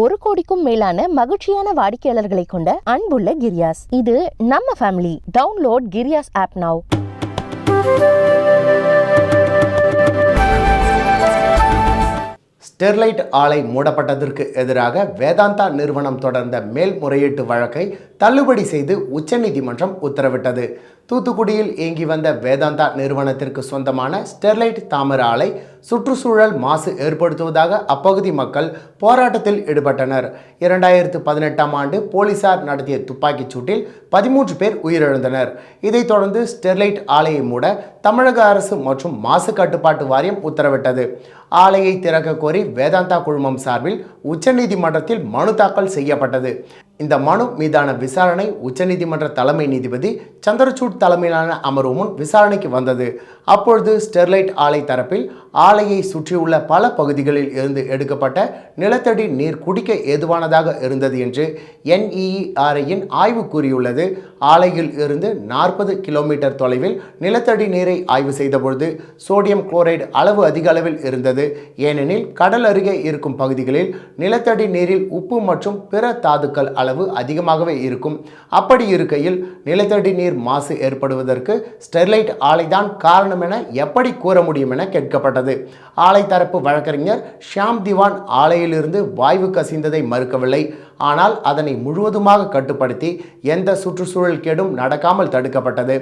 ஒரு கோடிக்கும் மேலான மகிழ்ச்சியான வாடிக்கையாளர்களை கொண்ட அன்புள்ள கிரியாஸ். இது நம்ம ஃபேமிலி டவுன்லோட் கிரியாஸ் ஆப் நவ் ஸ்டெர்லைட் ஆலை மூடப்பட்டதற்கு எதிராக வேதாந்தா நிறுவனம் தொடர்ந்த மேல்முறையீட்டு வழக்கை தள்ளுபடி செய்து உச்சநீதிமன்றம் உத்தரவிட்டது. தூத்துக்குடியில் இயங்கி வந்த வேதாந்தா நிறுவனத்திற்கு சொந்தமான ஸ்டெர்லைட் தாமிர ஆலை சுற்றுச்சூழல் மாசு ஏற்படுத்துவதாக அப்பகுதி மக்கள் போராட்டத்தில் ஈடுபட்டனர். இரண்டாயிரத்து பதினெட்டாம் ஆண்டு போலீசார் நடத்திய துப்பாக்கிச் சூட்டில் பதிமூன்று பேர் உயிரிழந்தனர். இதைத் தொடர்ந்து ஸ்டெர்லைட் ஆலையை மூட தமிழக அரசு மற்றும் மாசு கட்டுப்பாட்டு வாரியம் உத்தரவிட்டது. ஆலையை திறக்க கோரி வேதாந்தா குழுமம் சார்பில் உச்சநீதிமன்றத்தில் மனு தாக்கல் செய்யப்பட்டது. இந்த மனு மீதான விசாரணை உச்சநீதிமன்ற தலைமை நீதிபதி சந்திரசூட் தலைமையிலான அமர்வு முன் விசாரணைக்கு வந்தது. அப்பொழுது ஸ்டெர்லைட் ஆலை தரப்பில் ஆலையை சுற்றியுள்ள பல பகுதிகளில் இருந்து எடுக்கப்பட்ட நிலத்தடி நீர் குடிக்க ஏதுவானதாக இருந்தது என்று என்இஇஆர்ஐயின் ஆய்வு கூறியுள்ளது. ஆலையில் இருந்து நாற்பது கிலோமீட்டர் தொலைவில் நிலத்தடி நீரை ஆய்வு செய்தபொழுது சோடியம் குளோரைடு அளவு அதிக அளவில் இருந்தது. ஏனெனில் கடல் அருகே இருக்கும் பகுதிகளில் நிலத்தடி நீரில் உப்பு மற்றும் பிற தாதுக்கள் அளவு அளவு அதிகமாகவே இருக்கும். அப்படி இருக்கையில் நிலத்தடி நீர் மாசு ஏற்படுவதற்கு ஸ்டெர்லைட் ஆலைதான் காரணம் என எப்படி கூற முடியும் என கேட்கப்பட்டது. ஆலை தரப்பு வழக்கறிஞர் ஷியாம் திவான் ஆலையிலிருந்து வாயு கசிந்ததை மறுக்கவில்லை. ஆனால் அதனை முழுவதுமாக கட்டுப்படுத்தி எந்த சுற்றுச்சூழல் கேடும் நடக்காமல் தடுக்கப்பட்டது.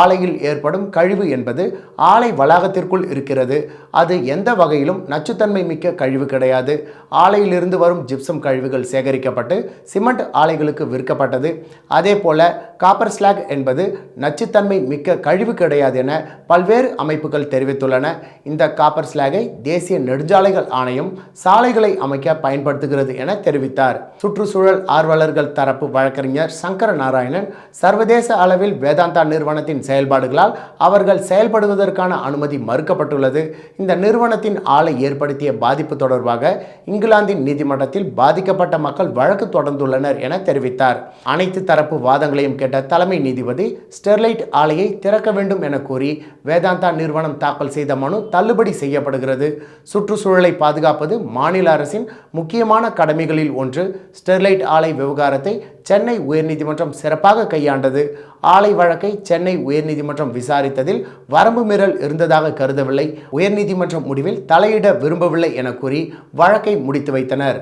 ஆலையில் ஏற்படும் கழிவு என்பது ஆலை வளாகத்திற்குள் இருக்கிறது. அது எந்த வகையிலும் நச்சுத்தன்மை மிக்க கழிவு கிடையாது. ஆலையிலிருந்து வரும் ஜிப்சம் கழிவுகள் சேகரிக்கப்பட்டு சிமெண்ட் ஆலைகளுக்கு விற்கப்பட்டது. அதே போல காப்பர் ஸ்லாக் என்பது நச்சுத்தன்மை மிக்க கழிவு கிடையாது என பல்வேறு அமைப்புகள் தெரிவித்துள்ளன. இந்த காப்பர் ஸ்லாகை தேசிய நெடுஞ்சாலைகள் ஆணையம் சாலைகளை அமைக்க பயன்படுத்துகிறது என தெரிவித்தார். சுற்றுச்சூழல் ஆர்வலர்கள் தரப்பு வழக்கறிஞர் சங்கர நாராயணன் சர்வதேச அளவில் வேதாந்தா நிறுவனத்தின் செயல்பாடுகளால் அவர்கள் செயல்படுவதற்கான அனுமதி மறுக்கப்பட்டுள்ளது. இந்த நிறுவனத்தின் ஆலை ஏற்படுத்திய பாதிப்பு தொடர்பாக இங்கிலாந்தின் நீதிமன்றத்தில் பாதிக்கப்பட்ட மக்கள் வழக்கு தொடர்ந்துள்ளனர் என தெரிவித்தார். அனைத்து தரப்பு வாதங்களையும் கேட்ட தலைமை நீதிபதி ஸ்டெர்லைட் ஆலையை திறக்க வேண்டும் என கூறி வேதாந்தா நிறுவனம் தாக்கல் செய்த மனு தள்ளுபடி செய்யப்படுகிறது. சுற்றுச்சூழலை பாதுகாப்பது மாநில அரசின் முக்கியமான கடமைகளில் ஒன்று. ஸ்டெர்லைட் ஆலை விவகாரத்தை சென்னை உயர்நீதிமன்றம் சிறப்பாக கையாண்டது. ஆலை வழக்கை சென்னை உயர்நீதிமன்றம் விசாரித்ததில் வரம்பு மீறல் இருந்ததாக கருதவில்லை. உயர்நீதிமன்றம் முடிவில் தலையிட விரும்பவில்லை என கூறி வழக்கை முடித்து வைத்தனர்.